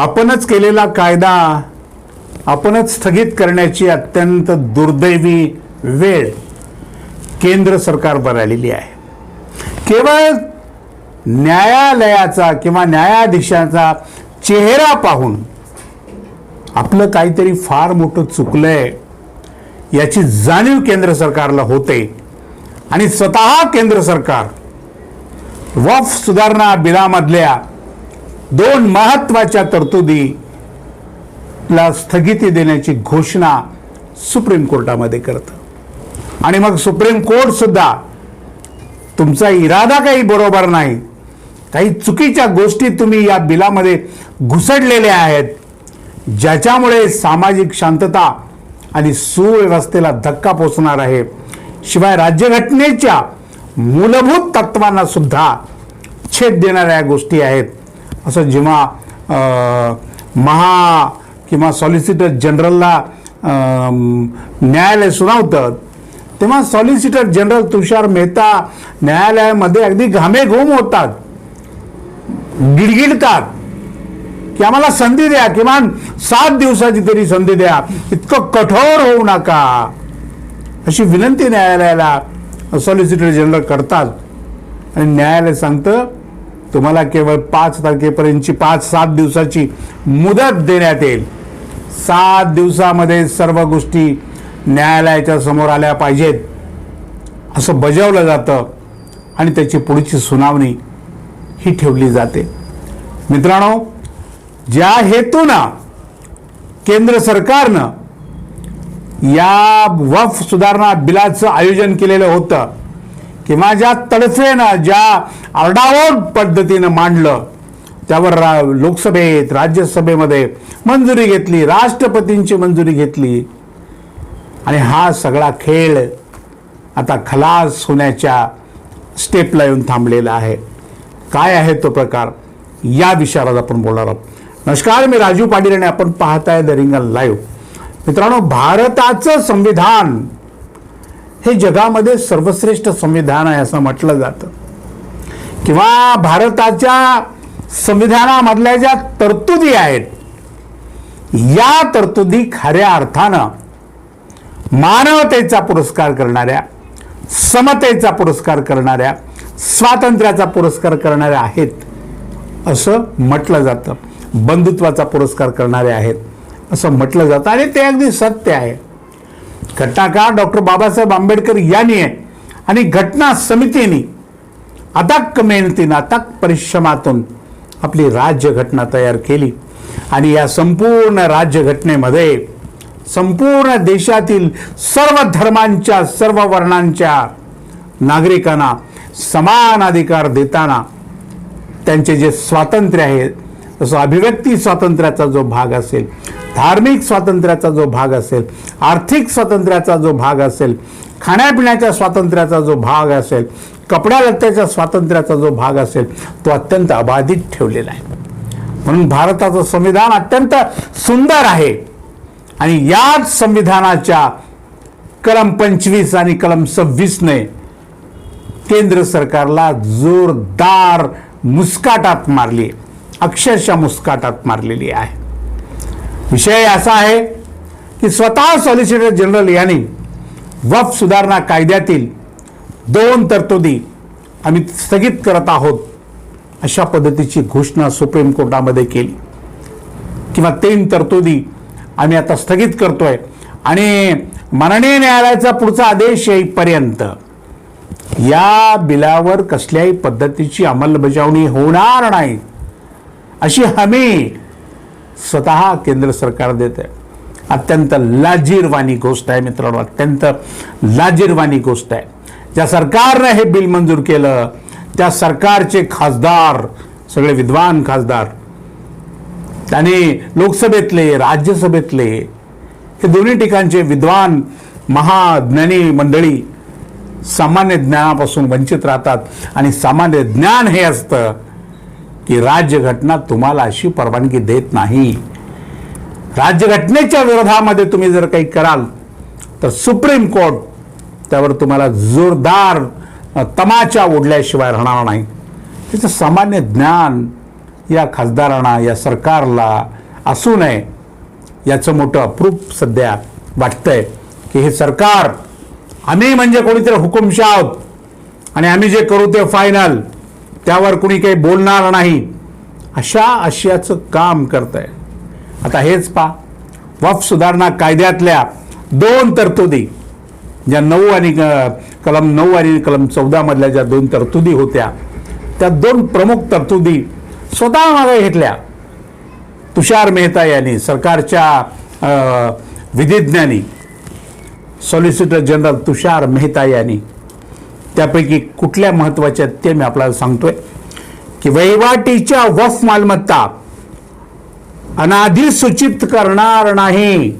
आपणच केलेला कायदा आपणच स्थगित करण्याची अत्यंत दुर्दैवी वेळ केंद्र सरकार बरालेली आहे. केवळ न्यायालयाचा किंवा न्यायाधीशाचा चेहरा पाहून आपलं काहीतरी फार मोठं चुकलंय याची जाणीव केंद्र सरकारला होते आणि स्वतः केंद्र सरकार वफ सुधारणा बिलामधल्या दोन महत्त्वाच्या तरतुदीला स्थगिती देण्याची घोषणा सुप्रीम कोर्टामध्ये करतं. आणि मग सुप्रीम कोर्ट सुद्धा तुमचा इरादा काही बरोबर नाही. काही चुकीच्या गोष्टी तुम्ही या बिलामध्ये घुसडलेल्या आहेत ज्याच्यामुळे सामाजिक शांतता आणि सुव्यवस्थेला धक्का पोचणार आहे. शिवाय राज्यघटनेच्या मूलभूत तत्वांना सुद्धा छेद देणाऱ्या गोष्टी आहेत. असं जेव्हा महा किंवा सॉलिसिटर जनरलला न्यायालय सुनावतं तेव्हा सॉलिसिटर जनरल तुषार मेहता न्यायालयामध्ये अगदी घामेघूम होतात. गिडगिडतात. की आम्हाला संधी द्या किमान सात दिवसाची तरी संधी द्या. इतकं कठोर होऊ नका. अशी विनंती न्यायालयाला सॉलिसिटर जनरल करतात. आणि न्यायालय सांगतं तुम्हाला केवळ पाच तारखेपर्यंतची पाच सात दिवसाची मुदत देण्यात येईल. सात दिवसामध्ये सर्व गोष्टी न्यायालयाच्या समोर आल्या पाहिजेत. असं बजावलं जातं आणि त्याची पुढची सुनावणी ही ठेवली जाते. मित्रांनो ज्या हेतूनं केंद्र सरकारनं या वफ सुधारणा बिलाचं आयोजन केलेलं होतं किंवा ज्या तडफेनं ज्या आरडाओरड पद्धतीनं मांडलं त्यावर रा- लोकसभेत राज्यसभेमध्ये मंजुरी घेतली राष्ट्रपतींची मंजुरी घेतली आणि हा सगळा खेळ आता खलास होण्याच्या स्टेपला येऊन थांबलेला आहे. काय आहे तो प्रकार? या विषयावर आपण बोलणार आहोत. नमस्कार मी राजू पाटील आणि आपण पाहताय द रिंगल लाईव्ह. मित्रांनो भारताचं संविधान हे जगामध्ये सर्वश्रेष्ठ संविधान आहे असं म्हटलं जातं. किंवा भारताच्या संविधानामधल्या ज्या तरतुदी आहेत या तरतुदी खऱ्या अर्थानं मानवतेचा पुरस्कार करणाऱ्या समतेचा पुरस्कार करणाऱ्या स्वातंत्र्याचा पुरस्कार करणाऱ्या आहेत असं म्हटलं जातं. बंधुत्वाचा पुरस्कार करणारे आहेत असं म्हटलं जातं. आणि ते अगदी सत्य आहे. घटनाकार डॉक्टर बाबासाहेब आंबेडकर यांनी आणि घटना समितीने अथक मेहनतीनं अथक परिश्रमातून आपली राज्यघटना तयार केली. आणि या संपूर्ण राज्यघटनेमध्ये संपूर्ण देशातील सर्व धर्मांच्या सर्व वर्णांच्या नागरिकांना समान अधिकार देताना त्यांचे जे स्वातंत्र्य आहे जसं अभिव्यक्ती स्वातंत्र्याचा जो भाग असेल धार्मिक स्वातंत्र्याचा जो भाग असेल आर्थिक स्वातंत्र्याचा जो भाग असेल खाण्यापिण्याच्या स्वातंत्र्याचा जो भाग असेल कपड्या लत्त्याच्या स्वातंत्र्याचा जो भाग असेल तो अत्यंत अबाधित ठेवलेला आहे. म्हणून भारताचं संविधान अत्यंत सुंदर आहे. आणि याच संविधानाच्या कलम पंचवीस आणि कलम सव्वीसने केंद्र सरकारला जोरदार मुस्काटात मारली अक्षरशः मुस्काटात मारलेली आहे. विषय असा आहे की स्वतः सॉलिसिटर जनरल यांनी वफ सुधारणा कायद्यातील दोन तरतुदी आम्ही स्थगित करत आहोत अशा पद्धतीची घोषणा सुप्रीम कोर्टामध्ये केली. किंवा तीन तरतुदी आम्ही आता स्थगित करतोय. आणि माननीय न्यायालयाचा पुढचा आदेश येईपर्यंत या बिलावर कसल्याही पद्धतीची अंमलबजावणी होणार नाही. अशी हमी स्वतः केंद्र सरकार देत आहे अत्यंत लाजीरवाणी गोष्ट आहे मित्रांनो अत्यंत लाजीरवाणी गोष्ट आहे. ज्या सरकारनं हे बिल मंजूर केलं त्या सरकारचे खासदार सगळे विद्वान खासदार आणि लोकसभेतले राज्यसभेतले हे दोन्ही ठिकाणचे विद्वान महाज्ञानी मंडळी सामान्य ज्ञानापासून वंचित राहतात. आणि सामान्य ज्ञान हे असतं की राज्यघटना तुम्हाला अशी परवानगी देत नाही. राज्यघटनेच्या विरोधामध्ये तुम्ही जर काही कराल तर सुप्रीम कोर्ट त्यावर तुम्हाला जोरदार तमाचा ओढल्याशिवाय राहणार नाही. त्याचं सामान्य ज्ञान या खासदारांना या सरकारला असू नये याचं मोठं अप्रूप सध्या वाटतंय की हे सरकार आम्ही म्हणजे कोणीतरी हुकुमशाह आहोत आणि आम्ही जे करू ते फायनल त्यावर कुणी काही बोलणार नाही. अशा आशयाचं काम करत आहे आता हेच पा वफ सुधारणा कायद्यातल्या दोन तरतुदी ज्या नऊ आणि कलम नऊ आणि कलम चौदामधल्या ज्या दोन तरतुदी होत्या त्या दोन प्रमुख तरतुदी स्वतः मागे घेतल्या. तुषार मेहता यांनी सरकारच्या विधिज्ञानी सॉलिसिटर जनरल तुषार मेहता यांनी. त्यापैकी कुठल्या महत्त्वाच्या आहेत ते मी आपल्याला सांगतोय की वहिवाटीच्या वफ मालमत्ता अनाधिसूचित करणार नाही.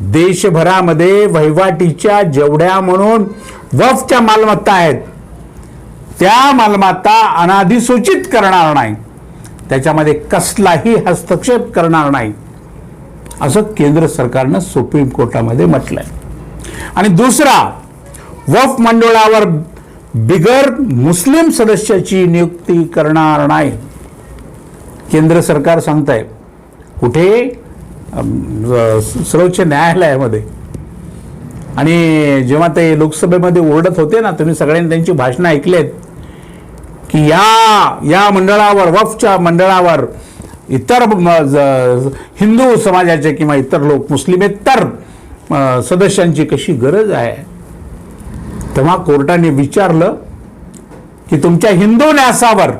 देशभरामध्ये वहिवाटीच्या जेवढ्या म्हणून वफच्या मालमत्ता आहेत त्या मालमत्ता अनाधिसूचित करणार नाही. त्याच्यामध्ये कसलाही हस्तक्षेप करणार नाही. असं केंद्र सरकारनं सुप्रीम कोर्टामध्ये म्हटलंय. आणि दुसरा वफ मंडळावर बिगर मुस्लिम सदस्याची नियुक्ती करणार नाही. केंद्र सरकार सांगतंय कुठे? सर्वोच्च न्यायालयामध्ये. आणि जेव्हा ते लोकसभेमध्ये ओरडत होते ना तुम्ही सगळ्यांनी त्यांची भाषणं ऐकलेत की या या मंडळावर वफच्या मंडळावर इतर हिंदू समाजाचे किंवा इतर लोक मुस्लिमेतर सदस्यांची कशी गरज आहे? तेव्हा कोर्टाने विचारलं की तुमच्या हिंदू न्यासावर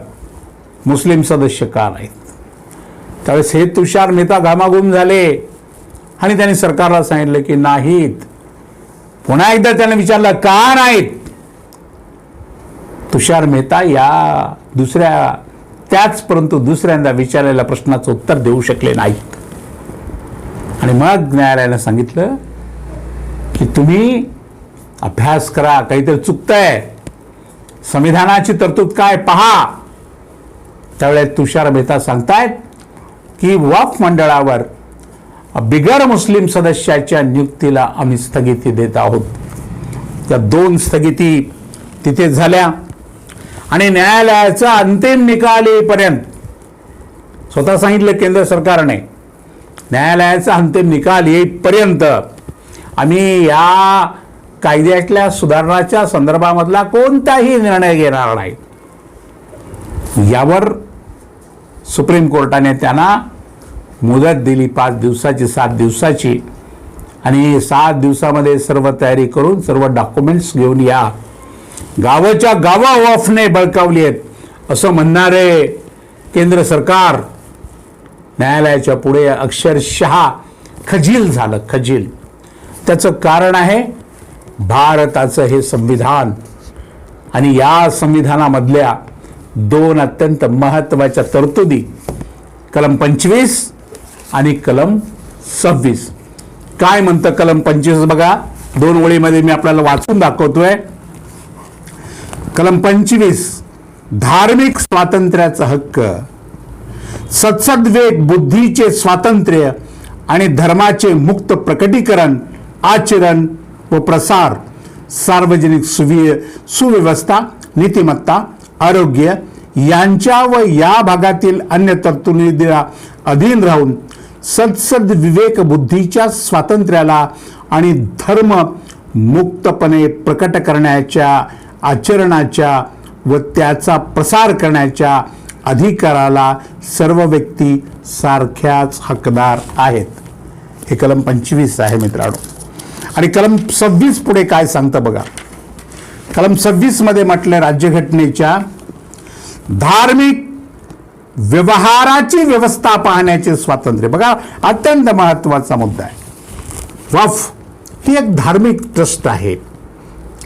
मुस्लिम सदस्य का नाहीत? त्यावेळेस हे तुषार मेहता घामाघूम झाले. आणि त्यांनी सरकारला सांगितलं की नाहीत. पुन्हा एकदा त्याने विचारलं का नाहीत? तुषार मेहता या दुसऱ्या त्याच परंतु दुसऱ्यांदा विचारलेल्या प्रश्नाचं उत्तर देऊ शकले नाहीत. आणि मग न्यायालयानं सांगितलं की तुम्ही अभ्यास करा काहीतरी चुकतंय. संविधानाची तरतूद काय पहा. त्यावेळेस तुषार मेहता सांगतायत की वफ मंडळावर बिगर मुस्लिम सदस्याच्या नियुक्तीला आम्ही स्थगिती देत आहोत. त्या दोन स्थगिती तिथे झाल्या. आणि न्यायालयाचा अंतिम निकाल येईपर्यंत स्वतः सांगितलं केंद्र सरकारने न्यायालयाचा अंतिम निकाल येईपर्यंत आम्ही या कायद्यातल्या सुधारणाच्या संदर्भामधला कोणताही निर्णय घेणार नाही यावर सुप्रीम कोर्टाने त्यांना मुदत दिली पाच दिवसाची सात दिवसाची. आणि सात दिवसामध्ये सर्व तयारी करून सर्व डॉक्युमेंट्स घेऊन या. गावाच्या गावा वफने बळकावली आहेत असं म्हणणारे केंद्र सरकार. न्यायालयाच्या पुढे अक्षरशः खजील झालं खजील. त्याचं कारण आहे भारताचं हे संविधान आणि या संविधानामधल्या दोन अत्यंत महत्त्वाच्या तरतुदी कलम पंचवीस आणि कलम सव्वीस. काय म्हणतं कलम पंचवीस बघा? दोन ओळीमध्ये मी आपल्याला वाचून दाखवतोय. कलम पंचवीस धार्मिक स्वातंत्र्याचा हक्क सत्सद्वेग बुद्धीचे स्वातंत्र्य आणि धर्माचे मुक्त प्रकटीकरण आचरण व प्रसार सार्वजनिक सुवि सुव्यवस्था नीतिमत्ता आरोग्य यांच्या व या भागातील अन्य तरतुदीला अधीन राहून सत्सद विवेक बुद्धीच्या स्वातंत्र्याला आणि धर्म मुक्तपणे प्रकट करण्याच्या आचरणाच्या व त्याचा प्रसार करण्याच्या अधिकाराला सर्व व्यक्ती सारख्याच हकदार आहेत. हे कलम पंचवीस आहे मित्रांनो. आणि कलम सव्वीस पुढे काय सांगतं बघा. कलम सव्वीसमध्ये म्हटलं राज्यघटनेच्या धार्मिक व्यवहाराची व्यवस्था पाहण्याचे स्वातंत्र्य. बघा अत्यंत महत्त्वाचा मुद्दा आहे. वफ ही एक धार्मिक ट्रस्ट आहे.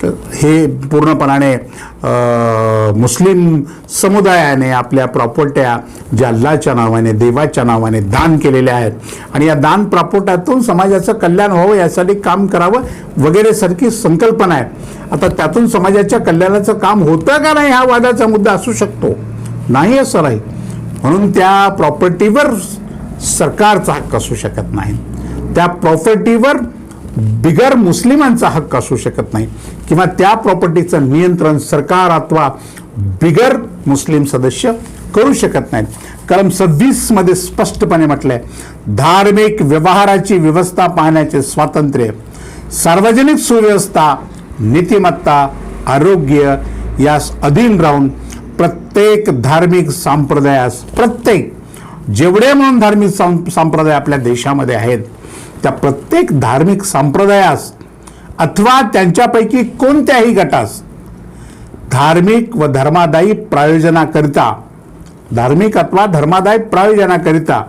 हे पूर्णपणाने मुस्लिम समुदायाने आपल्या प्रॉपर्ट्या ज्या अल्लाच्या नावाने देवाच्या नावाने दान केलेल्या आहेत आणि या दान प्रॉपर्ट्यातून समाजाचं कल्याण व्हावं यासाठी काम करावं वगैरे सारखी संकल्पना आहे. आता त्यातून समाजाच्या कल्याणाचं काम होतं का नाही हा वादाचा मुद्दा असू शकतो. नाही असं नाही. म्हणून त्या प्रॉपर्टीवर सरकारचा हक्क असू शकत नाही. त्या प्रॉपर्टीवर बिगर मुस्लिमांचा हक्क असू शकत नाही किंवा त्या प्रॉपर्टीचं नियंत्रण सरकार अथवा बिगर मुस्लिम सदस्य करू शकत नाहीत. कलम सव्वीसमध्ये स्पष्टपणे म्हटलंय धार्मिक व्यवहाराची व्यवस्था पाहण्याचे स्वातंत्र्य सार्वजनिक सुव्यवस्था नीतिमत्ता आरोग्य यास अधीन राहून प्रत्येक धार्मिक संप्रदायास प्रत्येक जेवढे म्हणून धार्मिक संप्रदाय आपल्या देशामध्ये आहेत त्या प्रत्येक धार्मिक संप्रदायास अथवा त्यांच्यापैकी कोणत्याही गटास धार्मिक व धर्मादायी प्रायोजनाकरिता धार्मिक अथवा धर्मादायी प्रायोजनाकरिता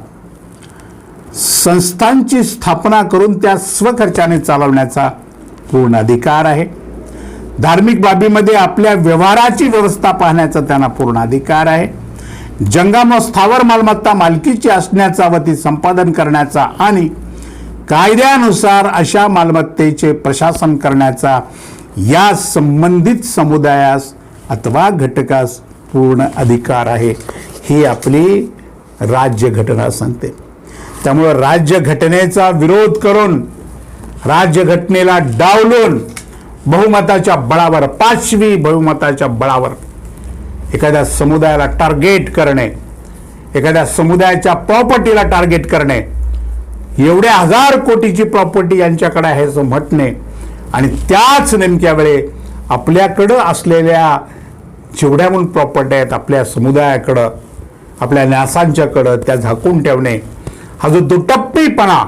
संस्थांची स्थापना करून त्या स्वखर्चाने चालवण्याचा पूर्ण अधिकार आहे. धार्मिक बाबीमध्ये आपल्या व्यवहाराची व्यवस्था पाहण्याचा त्यांना पूर्ण अधिकार आहे. जंगम व स्थावर मालमत्ता मालकीची असण्याचा व ती संपादन करण्याचा आणि कायद्यानुसार अशा मालमत्तेचे प्रशासन करण्याचा या संबंधित समुदायास अथवा घटकास पूर्ण अधिकार आहे ही आपली राज्यघटना सांगते. त्यामुळं राज्यघटनेचा विरोध करून राज्यघटनेला डावलून बहुमताच्या बळावर पाचवी बहुमताच्या बळावर एखाद्या समुदायाला टार्गेट करणे एखाद्या समुदायाच्या प्रॉपर्टीला टार्गेट करणे एवढ्या हजार कोटीची प्रॉपर्टी यांच्याकडे आहे असं म्हटणे. आणि त्याच नेमक्या वेळे आपल्याकडं असलेल्या जेवढ्या म्हणून प्रॉपर्टी आहेत आपल्या समुदायाकडं आपल्या न्यासांच्याकडं त्या झाकून ठेवणे. हा जो दुटप्पीपणा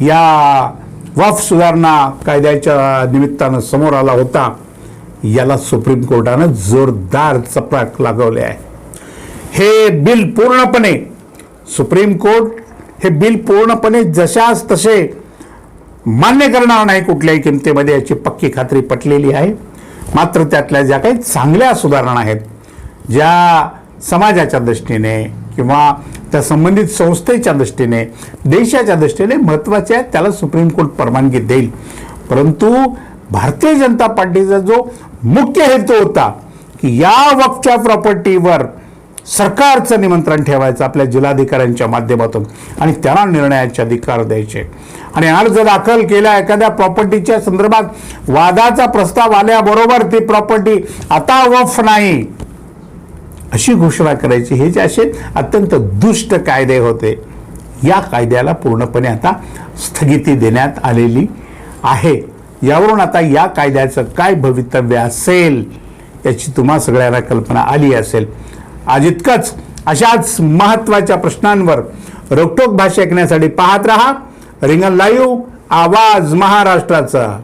या वफ सुधारणा कायद्याच्या निमित्तानं समोर आला होता याला सुप्रीम कोर्टानं जोरदार चपराक लागवले आहे. हे बिल पूर्णपणे सुप्रीम कोर्ट हे बिल पूर्णपणे जशास तसे मान्य करणार नाही कुठल्याही किमतीमध्ये याची पक्की खात्री पटलेली आहे. मात्र त्यातल्या ज्या काही चांगल्या सुधारणा आहेत ज्या समाजाच्या दृष्टीने किंवा त्या संबंधित संस्थेच्या दृष्टीने देशाच्या दृष्टीने महत्त्वाचे आहेत त्याला सुप्रीम कोर्ट परवानगी देईल. परंतु भारतीय जनता पार्टीचा जो मुख्य हेतू होता की या वक्फच्या प्रॉपर्टीवर सरकारचं निमंत्रण ठेवायचं आपल्या जिल्हाधिकाऱ्यांच्या माध्यमातून आणि त्यांना निर्णयाचे अधिकार द्यायचे. आणि अर्ज दाखल केला एखाद्या प्रॉपर्टीच्या संदर्भात वादाचा प्रस्ताव आल्याबरोबर ती प्रॉपर्टी आता वफ नाही अशी घोषणा करायची. हे जे असे अत्यंत दुष्ट कायदे होते या कायद्याला पूर्णपणे आता स्थगिती देण्यात आलेली आहे. यावरून आता या कायद्याचं काय भवितव्य असेल याची तुम्हा सगळ्यांना कल्पना आली असेल. आज इतकंच. अशाच महत्त्वाच्या प्रश्नांवर रोकटोक भाषा ऐकण्यासाठी पाहत रहा. रिंगण लाईव्ह आवाज महाराष्ट्राचा.